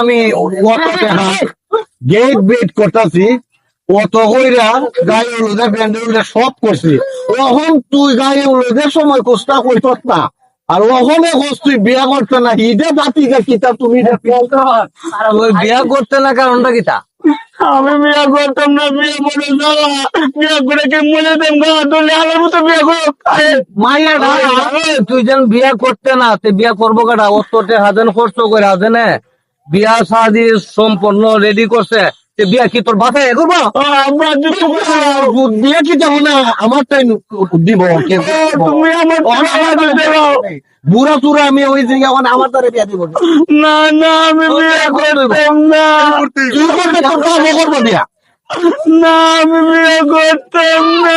আমি gate bet করতাছি কত কইরা গায়ে উলোদে ব্যান্ডে উলুদে সব করছি। তখন তুই গায়ে উলোদে সময় কোস্তা কইতস না। আর ওখানে তুই বিয়া করতে না হিদে বাতিকা কিতা তুমি বিয়া করতে না, কারণটা কিতা আমি বিয়া করতাম না বিয়ে করে যাওয়া বিয়া করে কে মনে দেন গা? তুই আমার মতো বিয়া করো। মাইয়া তুই যেন বিয়া করতে না তুই বিয়া করব কাটা তোর হাজেন খরচ করে হাজেনে বিয়া শাদি সম্পন্ন রেডি করছে। বিয়া কি তোর বাসায় করব বিয়া কি যাব না? আমার তাই দিব তুমি আমার বুড়া চুরা আমি ওই জায়গা মানে আমার দ্বারা বিয়া দিব। না না আমি বিয়া করতাম না। তুই করতে? আমি করব বিয়া? না আমি বিয়ে করতাম না।